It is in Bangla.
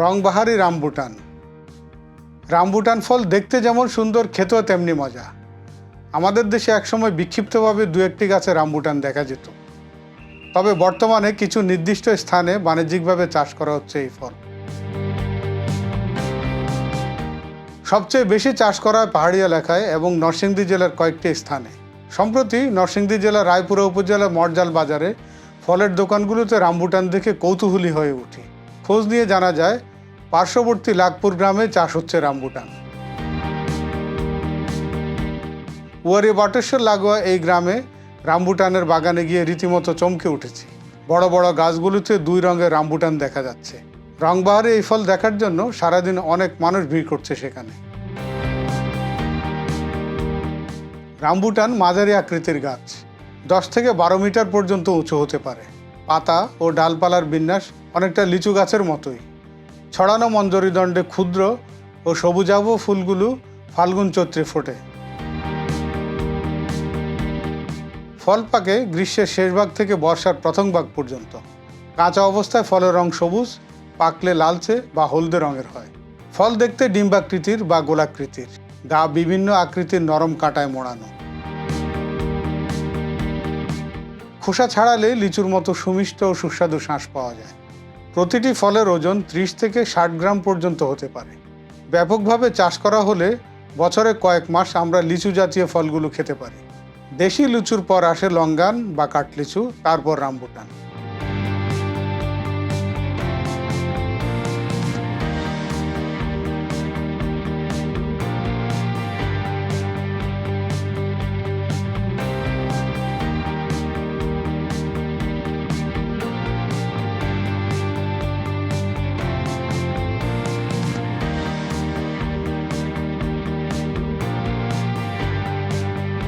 রংবাহারি রামবুটান। রামবুটান ফল দেখতে যেমন সুন্দর, খেতেও তেমনি মজা। আমাদের দেশে একসময় বিক্ষিপ্তভাবে দু একটি গাছে রামবুটান দেখা যেত। তবে বর্তমানে কিছু নির্দিষ্ট স্থানে বাণিজ্যিকভাবে চাষ করা হচ্ছে এই ফল। সবচেয়ে বেশি চাষ করা হয় পাহাড়ি এলাকায় এবং নরসিংদী জেলার কয়েকটি স্থানে। সম্প্রতি নরসিংদী জেলার রায়পুরা উপজেলার মরজাল বাজারে ফলের দোকানগুলোতে রামবুটান দেখে কৌতূহলী হয়ে উঠি। খোঁজ নিয়ে জানা যায়, পার্শ্ববর্তী লাগপুর গ্রামে চাষ হচ্ছে রামবুটান। ওয়ারি বটেশ্বর লাগোয়া এই গ্রামে রামবুটানের বাগানে গিয়ে রীতিমতো চমকে উঠেছি। বড় বড় গাছগুলোতে দুই রঙের রামবুটান দেখা যাচ্ছে। রংবাহারে এই ফল দেখার জন্য সারাদিন অনেক মানুষ ভিড় করছে সেখানে। রামবুটান মাঝারি আকৃতির গাছ, দশ থেকে বারো মিটার পর্যন্ত উঁচু হতে পারে। পাতা ও ডালপালার বিন্যাস অনেকটা লিচু গাছের মতোই। ছড়ানো মঞ্জরিদণ্ডে ক্ষুদ্র ও সবুজাভ ফুলগুলো ফাল্গুন চৈত্রে ফোটে। ফল পাকে গ্রীষ্মের শেষ ভাগ থেকে বর্ষার প্রথম ভাগ পর্যন্ত। কাঁচা অবস্থায় ফলের রং সবুজ, পাকলে লালচে বা হলদে রঙের হয়। ফল দেখতে ডিম্বাকৃতির বা গোলাকৃতির গা বিভিন্ন আকৃতির নরম কাঁটায় মোড়ানো। খোসা ছাড়ালে লিচুর মতো সুমিষ্ট ও সুস্বাদু শাঁস পাওয়া যায়। প্রতিটি ফলের ওজন ত্রিশ থেকে ষাট গ্রাম পর্যন্ত হতে পারে। ব্যাপকভাবে চাষ করা হলে বছরে কয়েক মাস আমরা লিচু জাতীয় ফলগুলো খেতে পারি। দেশি লিচুর পর আসে লঙ্গান বা কাঠলিচু, তারপর রামবুটান।